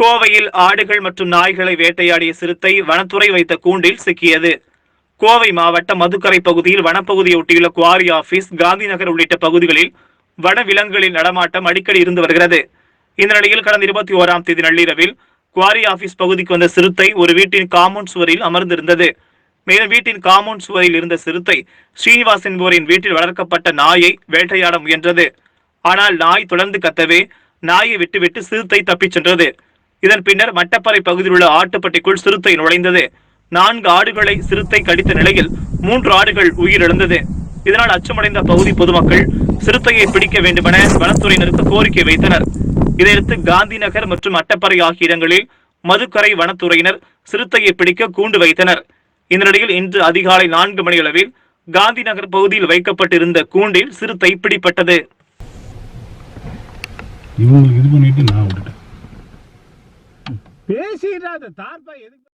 கோவையில் ஆடுகள் மற்றும் நாய்களை வேட்டையாடிய சிறுத்தை வனத்துறை வைத்த கூண்டில் சிக்கியது. கோவை மாவட்டம் மதுக்கரை பகுதியில் வனப்பகுதியை ஒட்டியுள்ள குவாரி ஆபீஸ் காந்தி நகர் உள்ளிட்ட பகுதிகளில் வனவிலங்குகளின் நடமாட்டம் அடிக்கடி இருந்து வருகிறது. இந்த நிலையில் கடந்த இருபத்தி ஓராம் தேதி நள்ளிரவில் குவாரி ஆபீஸ் பகுதிக்கு வந்த சிறுத்தை ஒரு வீட்டின் காமௌண்ட் சுவரில் அமர்ந்திருந்தது. மேலும் வீட்டின் காமௌண்ட் சுவரில் இருந்த சிறுத்தை ஸ்ரீனிவாஸ் என்பவரின் வீட்டில் வளர்க்கப்பட்ட நாயை வேட்டையாட முயன்றது. ஆனால் நாய் தொடர்ந்து கத்தவே நாயை விட்டுவிட்டு சிறுத்தை தப்பிச் சென்றது. இதன் பின்னர் மட்டப்பறை பகுதியில் உள்ள ஆட்டுப்பட்டிக்குள் சிறுத்தை நுழைந்தது. நான்கு ஆடுகளை சிறுத்தை கடித்த நிலையில் மூன்று ஆடுகள் உயிரிழந்தது. இதனால் அச்சமடைந்த பகுதி பொதுமக்கள் சிறுத்தையை பிடிக்க வேண்டுமென வனத்துறையினருக்கு கோரிக்கை வைத்தனர். இதையடுத்து காந்தி நகர் மற்றும் அட்டப்பறை ஆகிய இடங்களில் மதுக்கரை வனத்துறையினர் சிறுத்தையை பிடிக்க கூண்டு வைத்தனர். இந்த நிலையில் இன்று அதிகாலை நான்கு மணி அளவில் காந்தி நகர் பகுதியில் வைக்கப்பட்டிருந்த கூண்டில் சிறுத்தை பிடிப்பட்டது இவங்களுக்கு தார்பா எதுக்கு